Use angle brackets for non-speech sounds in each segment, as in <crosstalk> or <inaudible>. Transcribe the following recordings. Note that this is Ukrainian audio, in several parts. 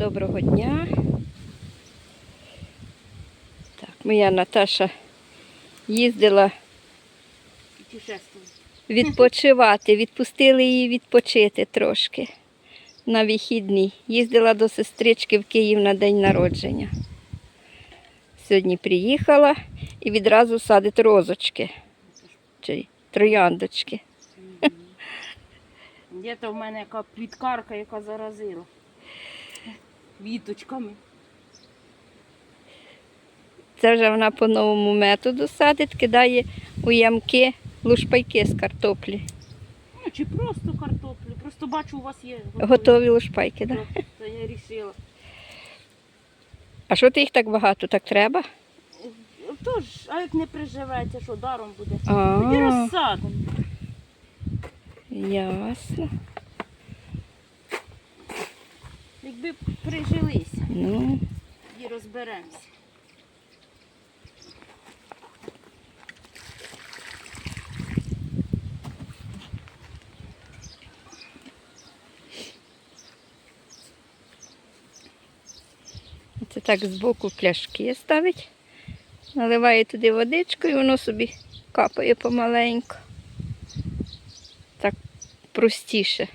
доброго дня. Так, моя Наташа їздила відпочивати. Відпустили її відпочити трошки на вихідні. Їздила до сестрички в Київ на день народження. Сьогодні приїхала і відразу садить розочки. Чи трояндочки. Де-то в мене яка квіткарка, яка заразила. Віточками. Це вже вона по новому методу садить, кидає у ямки лушпайки з картоплі. Ну, чи просто картоплю. Просто бачу, у вас є. Готові лушпайки, так? Да? Це я рішила. А що ти їх так багато? Так треба? Тож, а як не приживеться, що даром буде? Тоді розсадимо. ясно. Якби прижилися Ну, і розберемося. це так збоку пляшки ставить. Наливає туди водичку і воно собі капає помаленьку. Так простіше.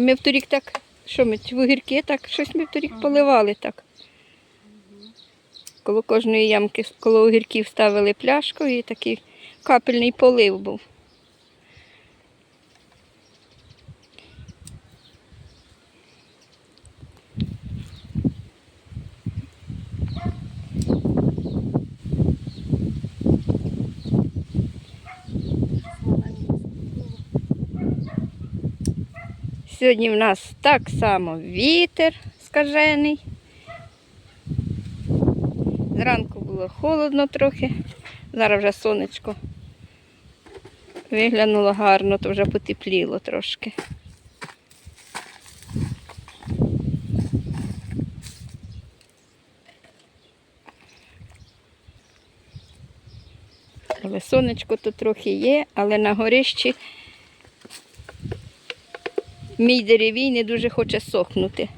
Ми вторік так, що ми вугірки, так щось ми вторік поливали так. Коло кожної ямки, коло огірків ставили пляшку і такий капельний полив був. Сьогодні в нас так само вітер скажений. Зранку було холодно трохи, зараз вже сонечко виглянуло гарно, то вже потепліло трошки. Але сонечко тут трохи є, але на горищі мій деревій не дуже хоче сохнути.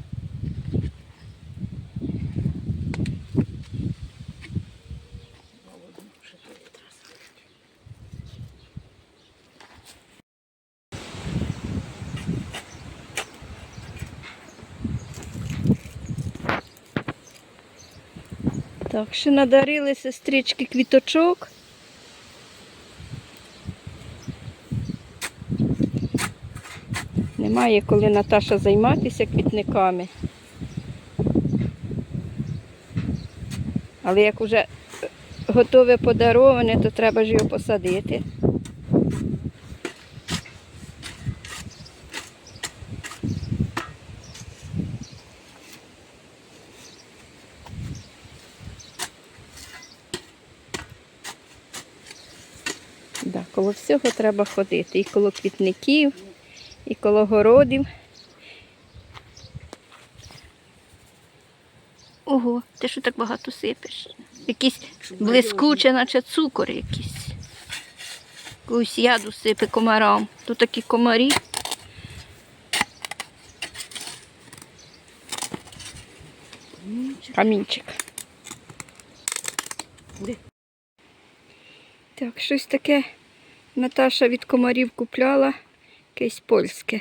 Так, ще надарили сестрички квіточок. Немає коли Наташа займатися квітниками. Але як вже готове подароване, то треба ж його посадити. Коло всього треба ходити. І коло квітників, і коло городів. Ого, ти що так багато сипеш? Якісь блискуче, наче цукор якийсь. Якусь яду сипе комарам. Тут такі комарі. Камінчик. Так, щось таке Наташа від комарів купляла, якесь польське.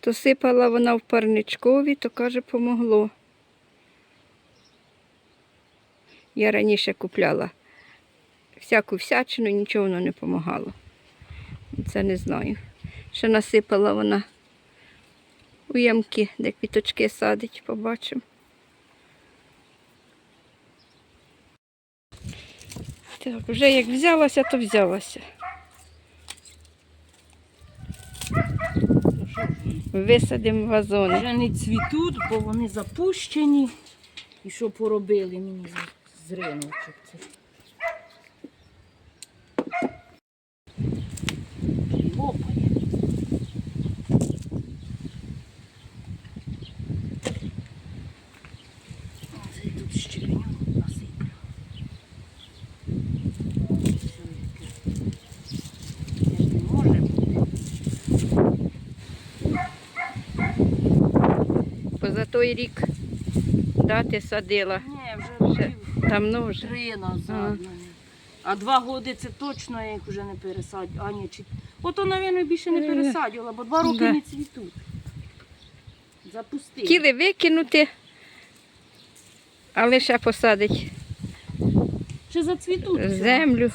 То сипала вона в парничкові, то каже, помогло. Я раніше купляла всяку всячину, нічого воно не допомагало. Це не знаю. Ще насипала вона у ямки, де квіточки садить, побачимо. Так, вже як взялася, то взялася. Висадимо вазони. Вже не цвітуть, бо вони запущені. І що поробили мені з- риночок. Це. Лопає. Оце тут щебеню насиплю. Все яке. Як не може бути. За той рік. Да, ти садила. Ні, вже давно вже. три назад. А два роки це точно я їх вже не пересадю. А ні, чи... Ото, мабуть, більше не Е, пересадювала, бо два роки да. не цвітуть. Запустили. Хотіли викинути, але ще посадить. Ще зацвітуть. Землю.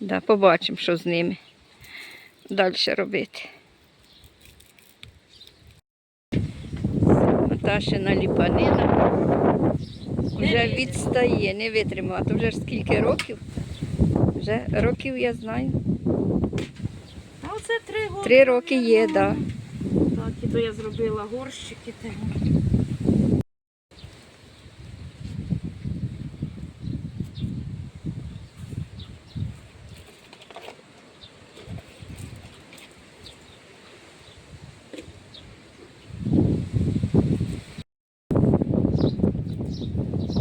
Да, побачимо, що з ними далі робити. Наташина ліпанина вже відстає, не витримала. То вже ж скільки років? Вже років я знаю. Оце три роки. Три роки є, так. Да. Так, і то я зробила горщики. те.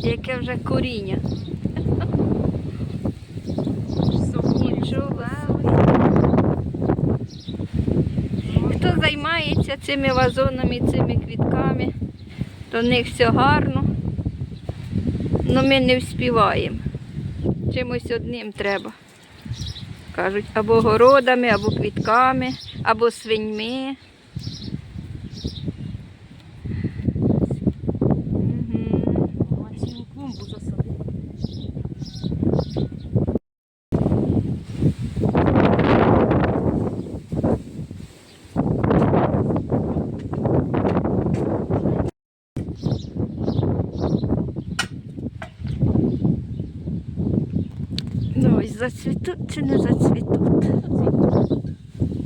Яке вже коріння. Хто займається цими вазонами, цими квітками, то в них все гарно. але ми не вспіваємо. Чимось одним треба. Кажуть, або городами, або квітками, або свиньми. Мгм. А цілу клумбу засадила. Ну, ось зацвітуть чи не зацвітуть.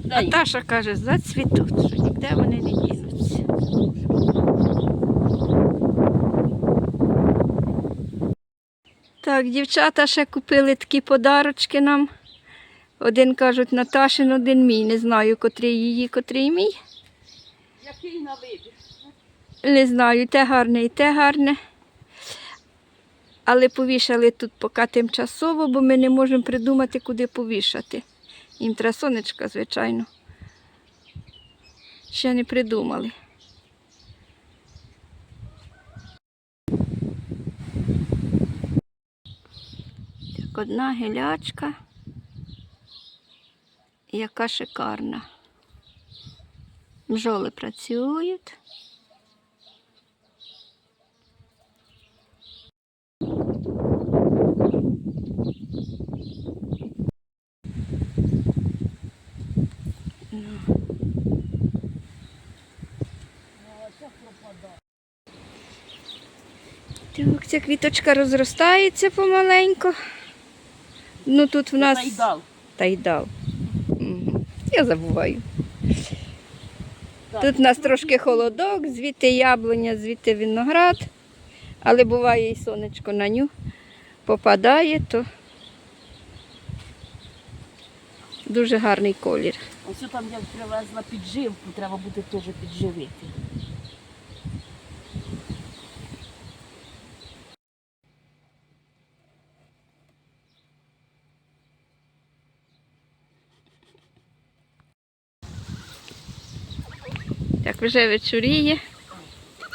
Дай. Наташа каже, зацвітуть, що ніде вони не дінуться. Так, дівчата ще купили такі подарочки нам. Один кажуть Наташин, один мій. Не знаю, котрий її, котрий мій. Який на вибір? Не знаю, те гарне, і те гарне. Але повішали тут поки тимчасово, бо ми не можемо придумати, куди повішати. Їм сонечка, звичайно. Ще не придумали. Так, одна гілячка. Яка шикарна. Бджоли працюють. Так, ця квіточка розростається помаленьку. Ну тут в нас тайдал. Мгм. Я забуваю. Тут в нас трошки холодок, звідти яблуня, звідти виноград. Але буває і сонечко на ню попадає, то дуже гарний колір. Ось там я привезла підживку, треба буде теж підживити. Так вже вечоріє.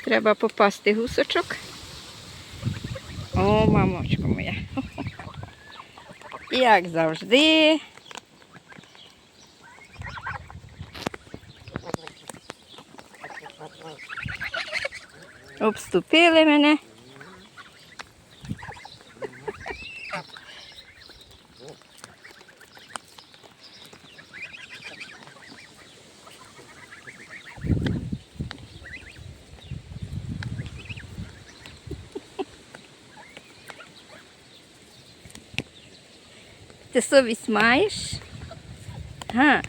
Треба попасти гусочок. О, мамочко моя. <laughs> Як завжди. Обступили мене. Ти совість маєш? Га.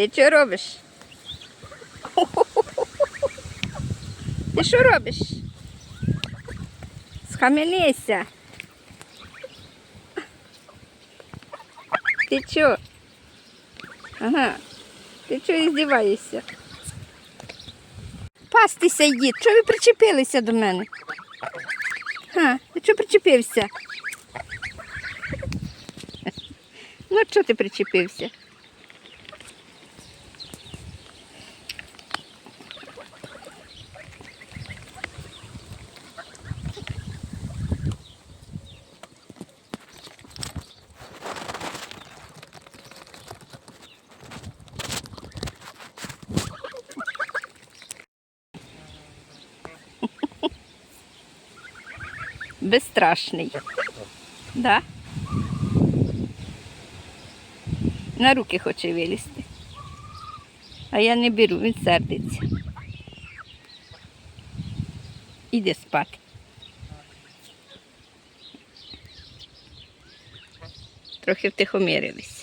Ти що робиш? Ти що робиш? Схаменися. Ти що? Ага. Ти що іздіваєшся? Пастися йди. Чого ви причепилися до мене? Ха, ти чого причепився? Ну, чого ти причепився? Безстрашний. Да? На руки хоче вилізти. А я не беру, він сердиться. Іде спати. Трохи втихомирились.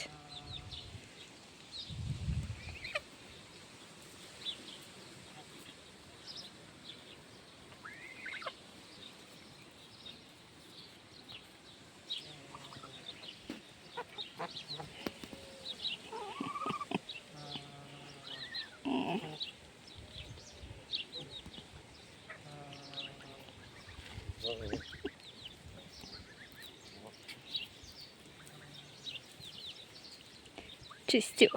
Чистюх.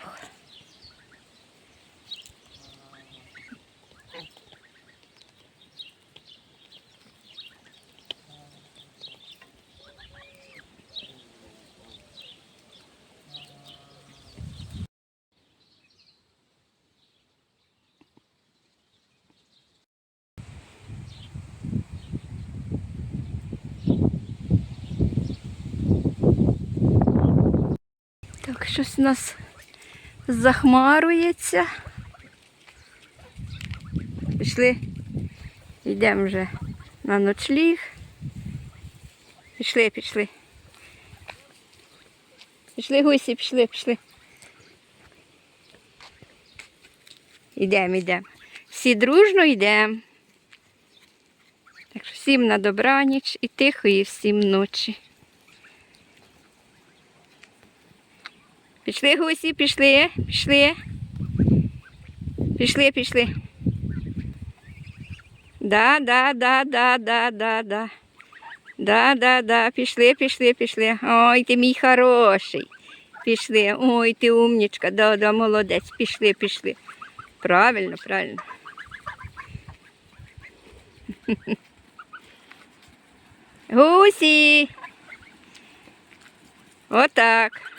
Так, щось у нас захмарується. Пішли, йдемо вже на ночліг. Пішли, пішли. Пішли гусі, пішли, пішли. Йдемо, йдемо. Всі дружно йдемо. Так що всім на добраніч і тихої всім ночі. Пішли гусі, пішли, пішли. Пішли, пішли. Да, да, да, да, да, да, да. Да, да, да, пішли, пішли, пішли. Ой, ти мій хороший. Пішли. Ой, ти умнічка, да, да, молодець. Пішли, пішли. Правильно, правильно. <laughs> Гусі. Отак.